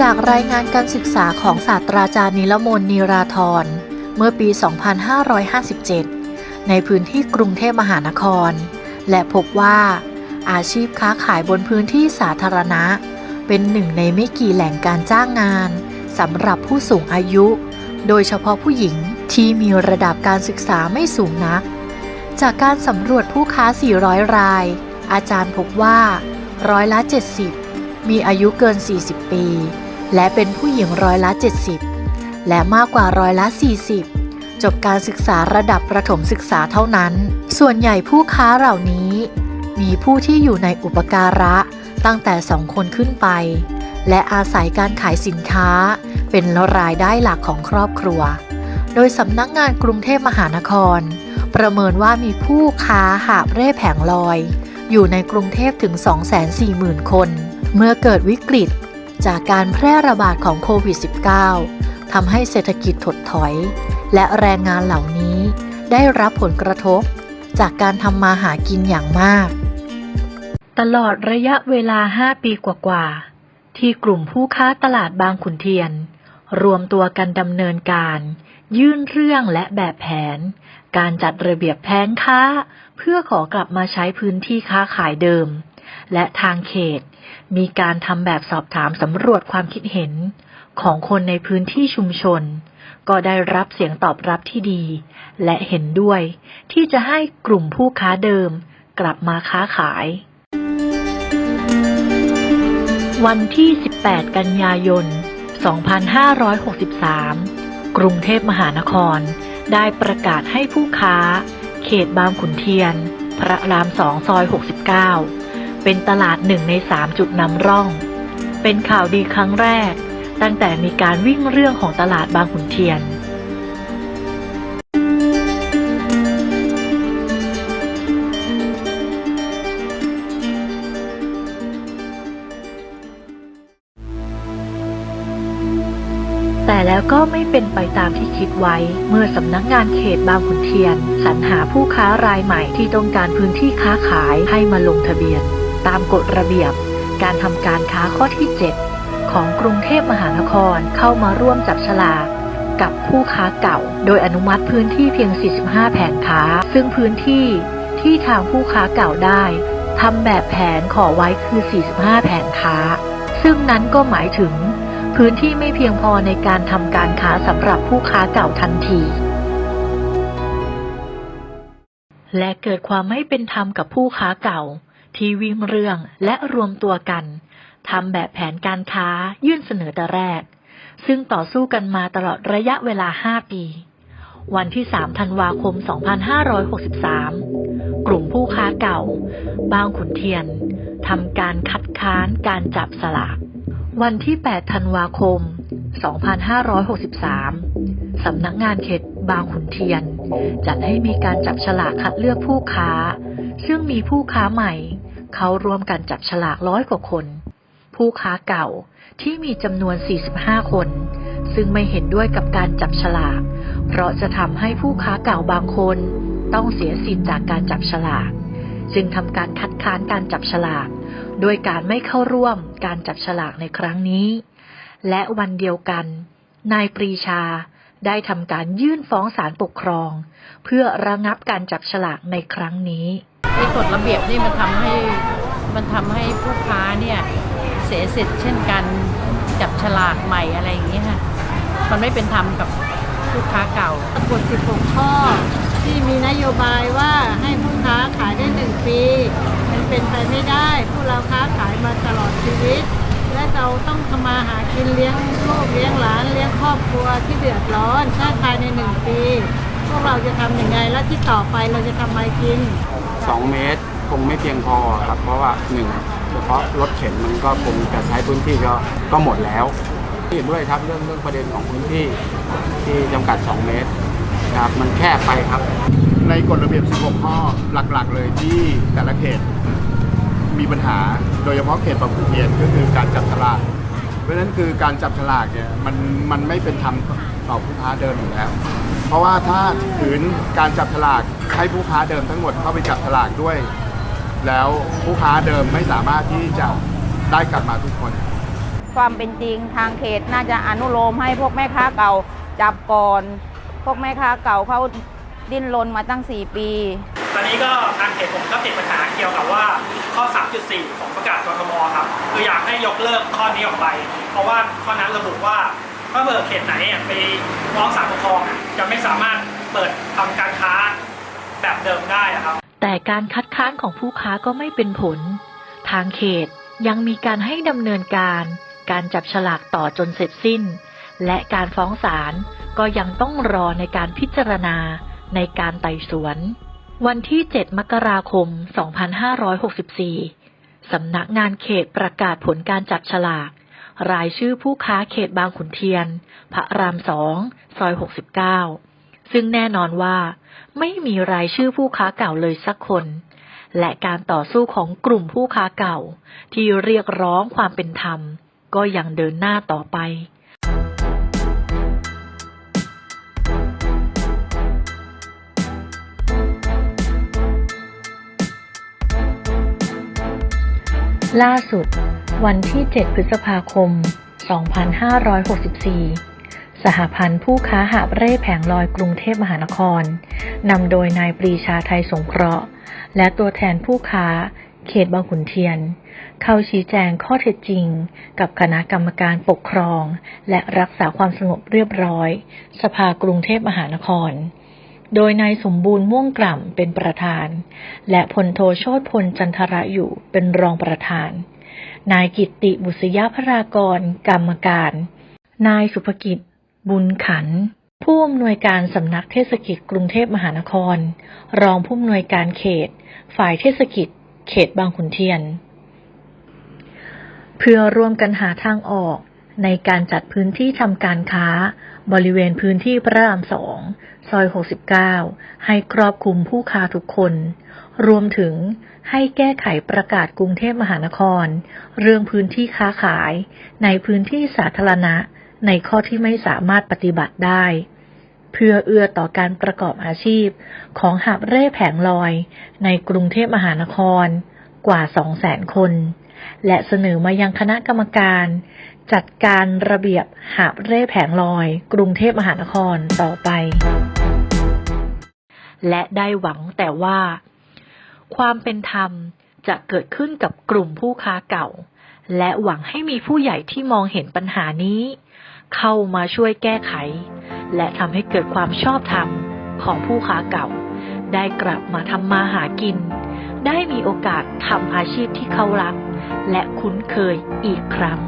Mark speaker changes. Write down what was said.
Speaker 1: จากรายงานการศึกษาของศาสตราจารย์นิลมนนีราธรเมื่อปี 2557 ในพื้นที่กรุงเทพมหานคร และพบว่า อาชีพค้าขายบนพื้นที่สาธารณะ เป็นหนึ่งในไม่กี่แหล่งการจ้างงานสำหรับผู้สูงอายุ โดยเฉพาะผู้หญิงที่มีระดับการศึกษาไม่สูงนัก จากการสำรวจผู้ค้า 400 ราย อาจารย์พบว่าร้อยละ 70 มีอายุเกิน 40 ปี และเป็นผู้หญิงร้อยละ 70 และมากกว่าร้อยละ 40 จบการศึกษาระดับประถมศึกษาเท่านั้น ส่วนใหญ่ผู้ค้าเหล่านี้ มีผู้ที่อยู่ในอุปการะตั้งแต่สองคนขึ้นไป และอาศัยการขายสินค้า เป็นรายได้หลักของครอบครัว โดยสำนักงานกรุงเทพมหานคร ประเมินว่ามีผู้ค้าหาบเร่แผงลอย อยู่ในกรุงเทพถึง 240,000 คน เมื่อเกิดวิกฤต จากการแพร่ระบาดของโควิด -19 ทำให้เศรษฐกิจถดถอย และแรงงานเหล่านี้ได้รับผลกระทบ จากการทำมาหากินอย่างมาก ตลอดระยะเวลา 5 ปีกว่าๆ ที่กลุ่มผู้ค้าตลาดบางขุนเทียน รวมตัวกันดำเนินการ ยื่นเรื่องและแบบแผน การจัดระเบียบแผงค้า เพื่อขอกลับมาใช้พื้นที่ค้าขายเดิม และทางเขต มีการทำแบบสอบถามสำรวจความคิดเห็นของคนในพื้นที่ชุมชน ก็ได้รับเสียงตอบรับที่ดี และเห็นด้วย ที่จะให้กลุ่มผู้ค้าเดิม กลับมาค้าขาย วันที่ 18 กันยายน 2563 กรุงเทพมหานคร ได้ประกาศให้ผู้ค้า เขตบางขุนเทียน พระรามสองซอย 69 เป็นตลาดหนึ่งในสามจุดนำร่อง เป็นข่าวดีครั้งแรก ตั้งแต่มีการวิ่งเรื่องของตลาดบางขุนเทียน แต่แล้วก็ไม่เป็นไปตามที่คิดไว้เมื่อสำนักงานเขตบางขุนเทียน สรรหาผู้ค้ารายใหม่ที่ต้องการพื้นที่ค้าขายให้มาลงทะเบียน ตามกฎระเบียบ การทำการค้าข้อที่ 7 ของกรุงเทพมหานครเข้ามาร่วมจับฉลากกับผู้ค้าเก่า โดยอนุมัติพื้นที่เพียง 45 แผงค้า ซึ่งพื้นที่ที่ทางผู้ค้าเก่าได้ทำแบบแผนขอไว้คือ 45 แผงค้า ซึ่งนั้นก็หมายถึง พื้นที่ไม่เพียงพอในการทำการค้าสำหรับผู้ค้าเก่าทันที และเกิดความไม่เป็นธรรมกับผู้ค้าเก่า ที่วิ่งเรื่องและรวมตัวกันทำแบบแผนการค้ายื่นเสนอแต่แรก ซึ่งต่อสู้กันมาตลอดระยะเวลา 5 ปี วันที่ 3 ธันวาคม 2563 กลุ่มผู้ค้าเก่า บางขุนเทียนทำการคัดค้านการจับสลาก วันที่ 8 ธันวาคม 2563 สำนักงานเขตบางขุนเทียน จัดให้มีการจับฉลากคัดเลือกผู้ค้า ซึ่งมีผู้ค้าใหม่ เขาร่วมกันจับฉลากร้อยกว่าคน ผู้ค้าเก่าที่มีจำนวน 45 คน ซึ่งไม่เห็นด้วยกับการจับฉลาก เพราะจะทำให้ผู้ค้าเก่าบางคนต้องเสียสิทธิ์จากการจับฉลาก จึงทำการคัดค้านการจับฉลาก โดยการไม่เข้าร่วมการจับฉลากในครั้งนี้ และวันเดียวกัน นายปรีชาได้ทำการยื่นฟ้องศาลปกครอง เพื่อระงับการจับฉลากในครั้งนี้
Speaker 2: ไอ้กฎระเบียบนี่มันทำให้มันทำให้ผู้ค้าเนี่ยเสียสิทธิ์เช่นการจับฉลากใหม่อะไรอย่างนี้ค่ะมันไม่เป็นธรรมกับผู้ค้าเก่า
Speaker 3: กฎ 16 ข้อ ที่มีนโยบายว่าให้ผู้ค้าขายได้ 1 ปี มันเป็นไปไม่ได้พวกเราค้าขายมาตลอดชีวิต และเราต้องทำมาหากินเลี้ยงลูกเลี้ยงหลานเลี้ยงครอบครัวที่เดือดร้อนถ้าภายใน 1 ปี พวกเราจะทำยังไงและที่ต่อไปเราจะทำอะไรกิน
Speaker 4: 2 เมตร คงไม่เพียงพอครับเพราะว่าหนึ่งเฉพาะรถเข็นมันก็คงจะใช้พื้นที่ก็ก็หมดแล้วเห็นด้วยครับเรื่องเรื่องประเด็นของพื้นที่ที่จำกัด 2 เมตรครับมันแคบไปครับ
Speaker 5: ในกฎระเบียบ 16 ข้อหลักๆ เลยที่แต่ละเขตมีปัญหาโดยเฉพาะเขตบางขุนเทียนก็คือการจับฉลากเพราะฉะนั้นคือการจับฉลากเนี่ยมันมันไม่เป็นธรรมต่อผู้ค้าเดิมอยู่แล้ว เพราะว่าถ้าถืนการจับฉลากให้ผู้ค้าเดิมทั้งหมดเข้าไปจับฉลากด้วย แล้วผู้ค้าเดิมไม่สามารถที่จะได้กลับมาทุกคน
Speaker 6: ความเป็นจริงทางเขตน่าจะอนุโลมให้พวกแม่ค้าเก่าจับก่อน พวกแม่ค้าเก่าเขาดิ้นรนมาตั้ง 4 ปี
Speaker 7: ตอนนี้ก็ทางเขตผมก็ติดปัญหาเกี่ยวกับว่าข้อ 3.4 ของประกาศกทมครับคืออยากให้ยกเลิกข้อนี้ออกไป เพราะว่าข้อนั้นระบุว่า ถ้าเบอร์เขตไหนอะไปร้องศาลปกครองอะจะไม่สามารถเปิดทำการค้าแบบเดิมได้ครับ
Speaker 1: แต่การคัดค้านของผู้ค้าก็ไม่เป็นผล ทางเขตยังมีการให้ดำเนินการ การจับฉลากต่อจนเสร็จสิ้น และการฟ้องศาลก็ยังต้องรอในการพิจารณาในการไต่สวน วันที่ 7 มกราคม 2564 สำนักงานเขตประกาศผลการจับฉลาก รายชื่อผู้ค้าเขตบางขุนเทียน พระรามสอง ซอย 69 ซึ่งแน่นอนว่า ไม่มีรายชื่อผู้ค้าเก่าเลยสักคน และการต่อสู้ของกลุ่มผู้ค้าเก่า ที่เรียกร้องความเป็นธรรม ก็ยังเดินหน้าต่อไปล่าสุด วันที่ 7 พฤษภาคม 2564 สหพันธ์ผู้ค้าหาบเร่แผงลอยกรุงเทพมหานคร นำโดยนายปรีชาไทยสงเคราะห์ และตัวแทนผู้ค้า เขตบางขุนเทียน เข้าชี้แจงข้อเท็จจริง กับคณะกรรมการปกครอง และรักษาความสงบเรียบร้อย สภากรุงเทพมหานครโดยนายสมบูรณ์ม่วงกล่ำเป็นประธาน และพลโทโชตพลจันทระอยู่เป็นรองประธาน นายกิตติบุษยพรากร กรรมการ นายสุภกิจ บุญขัน ผู้อำนวยการสำนักเทศกิจกรุงเทพมหานคร รองผู้อำนวยการเขต ฝ่ายเทศกิจ เขตบางขุนเทียน เพื่อร่วมกันหาทางออกในการจัดพื้นที่ทำการค้า บริเวณพื้นที่พระรามสอง ซอย 69 ให้ครอบคลุมผู้ค้าทุกคน รวมถึงให้แก้ไขประกาศกรุงเทพมหานคร เรื่องพื้นที่ค้าขาย ในพื้นที่สาธารณะ ในข้อที่ไม่สามารถปฏิบัติได้ เพื่อเอื้อต่อการประกอบอาชีพ ของหาบเร่แผงลอย ในกรุงเทพมหานคร กว่า 200,000 คน และเสนอมายังคณะกรรมการ จัดการระเบียบหาบเร่แผงลอย กรุงเทพมหานครต่อไปและได้หวังแต่ว่า ความเป็นธรรมจะเกิดขึ้นกับกลุ่มผู้ค้าเก่า และหวังให้มีผู้ใหญ่ที่มองเห็นปัญหานี้ เข้ามาช่วยแก้ไข และทำให้เกิดความชอบธรรมของผู้ค้าเก่า ได้กลับมาทำมาหากิน ได้มีโอกาสทำอาชีพที่เขารัก และคุ้นเคยอีกครั้ง